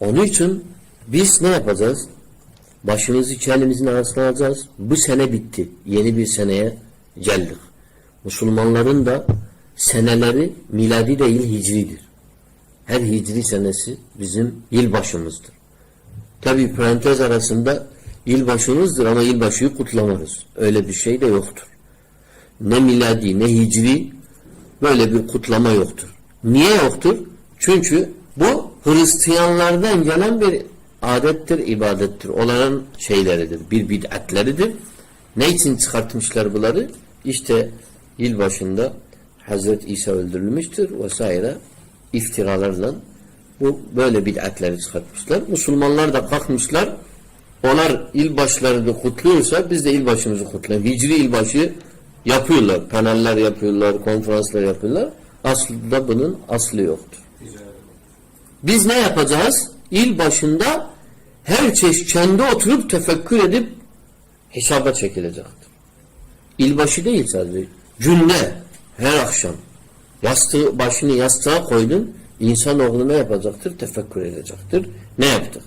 Onun için biz ne yapacağız? Başımızı iki elimizin arasına alacağız. Bu sene bitti. Yeni bir seneye geldik. Müslümanların da seneleri miladi değil hicridir. Her hicri senesi bizim yılbaşımızdır. Tabi parantez arasında yılbaşımızdır ama yılbaşıyı kutlamarız. Öyle bir şey de yoktur. Ne miladi ne hicri böyle bir kutlama yoktur. Niye yoktur? Çünkü bu Hristiyanlardan gelen bir adettir, ibadettir. Onların şeyleridir, bir bid'atleridir. Ne için çıkartmışlar bunları? İşte yılbaşında Hazreti İsa öldürülmüştür vesaire iftiralarla bu böyle bid'atleri çıkartmışlar. Müslümanlar da kalkmışlar. Onlar ilbaşlarını kutluyorsa biz de ilbaşımızı kutlayalım. Hicri ilbaşı yapıyorlar. Paneller yapıyorlar, konferanslar yapıyorlar. Aslında bunun aslı yoktur. Biz ne yapacağız? İl başında her çeşit kendi oturup tefekkür edip hesaba çekilecektir. İlbaşı değil sadece. Günde, her akşam yastığı, başını yastığa koydun, insanoğlu ne yapacaktır? Tefekkür edecektir. Ne yaptık?